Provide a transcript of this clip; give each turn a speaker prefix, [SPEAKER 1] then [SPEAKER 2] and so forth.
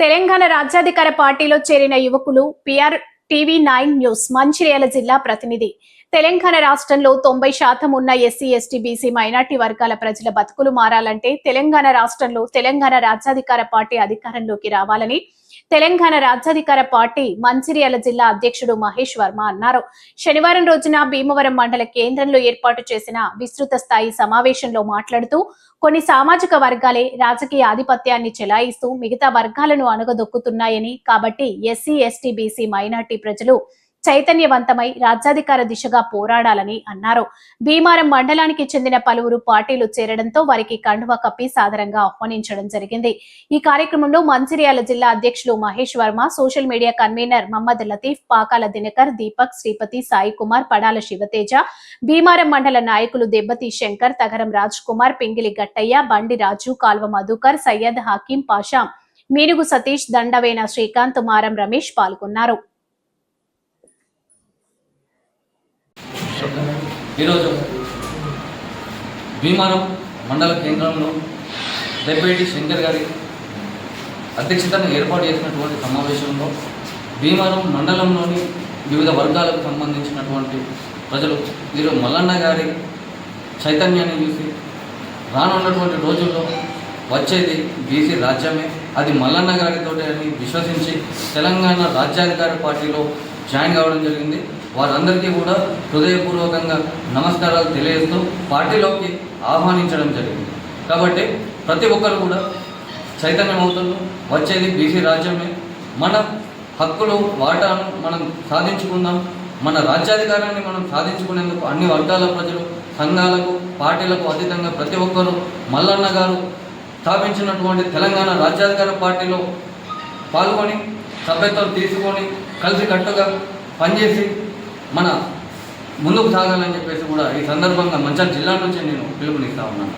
[SPEAKER 1] తెలంగాణ రాజ్యాధికార పార్టీలో చేరిన యువకులు P R TV nine news Mancherial జిల్లా ప్రతినిధి. తెలంగాణ రాష్ట్రంలో తొంభై శాతం ఉన్న ఎస్సీ ఎస్టీ బీసీ మైనార్టీ వర్గాల ప్రజల బతుకులు మారాలంటే తెలంగాణ రాష్ట్రంలో తెలంగాణ రాజ్యాధికార పార్టీ అధికారంలోకి రావాలని తెలంగాణ రాజ్యాధికార పార్టీ మంచిర్యాల జిల్లా అధ్యక్షుడు మహేష్ వర్మ అన్నారు. శనివారం రోజున భీమవరం మండల కేంద్రంలో ఏర్పాటు చేసిన విస్తృత స్థాయి సమావేశంలో మాట్లాడుతూ కొన్ని సామాజిక వర్గాలే రాజకీయ ఆధిపత్యాన్ని చెలాయిస్తూ మిగతా వర్గాలను అణగదొక్కుతున్నాయని కాబట్టి ఎస్సీ ఎస్టీ బీసీ మైనార్టీ ప్రజలు చైతన్యవంతమై రాజ్యాధికార దిశగా పోరాడాలని అన్నారు. భీమారం మండలానికి చెందిన పలువురు పార్టీలు చేరడంతో వారికి కండువ కప్పి సాదరంగా ఆహ్వానించడం జరిగింది. ఈ కార్యక్రమంలో మంచిర్యాల జిల్లా అధ్యక్షులు Mahesh Varma social media convener Mohammed Latif Pakala Dinakar Deepak Sripathi Sai Kumar Padala Shivateja Bheemaram మండల నాయకులు దెబ్బతి శంకర్ తగరం రాజ్ కుమార్ పింగిలి గట్టయ్య బండి రాజు కాల్వ మధుకర్ సయ్యద్ హకీం పాషా మీనుగు సతీష్ దండవేన శ్రీకాంత్ మారం రమేష్ పాల్గొన్నారు.
[SPEAKER 2] ఈరోజు భీమారం మండల కేంద్రంలో డెప్యూటీ శంకర్ గారి అధ్యక్షతను ఏర్పాటు చేసినటువంటి సమావేశంలో భీమారం మండలంలోని వివిధ వర్గాలకు సంబంధించినటువంటి ప్రజలు ఈరోజు మల్లన్న గారి చైతన్యాన్ని చూసి రానున్నటువంటి రోజుల్లో వచ్చేది బీసీ రాజ్యమే. అది మల్లన్న గారితో అని విశ్వసించి తెలంగాణ రాజ్యాధికార పార్టీలో జాయిన్ కావడం జరిగింది. వారందరికీ కూడా హృదయపూర్వకంగా నమస్కారాలు తెలియజేస్తూ పార్టీలోకి ఆహ్వానించడం జరిగింది. కాబట్టి ప్రతి ఒక్కరు కూడా చైతన్యం అవుతున్నారు వచ్చేది బీసీ రాజ్యమే. మన హక్కులు వాటాను మనం సాధించుకుందాం. మన రాజ్యాధికారాన్ని మనం సాధించుకునేందుకు అన్ని వర్గాల ప్రజలు సంఘాలకు పార్టీలకు అతీతంగా ప్రతి ఒక్కరూ మల్లన్న గారు స్థాపించినటువంటి తెలంగాణ రాజ్యాధికార పార్టీలో పాల్గొని సభ్యత్వం తీసుకొని కలిసి కట్టుగా పనిచేసి మన ముందుకు సాగాలని చెప్పేసి కూడా ఈ సందర్భంగా మంచి జిల్లా నుంచి నేను పిలుపునిస్తా ఉన్నాను.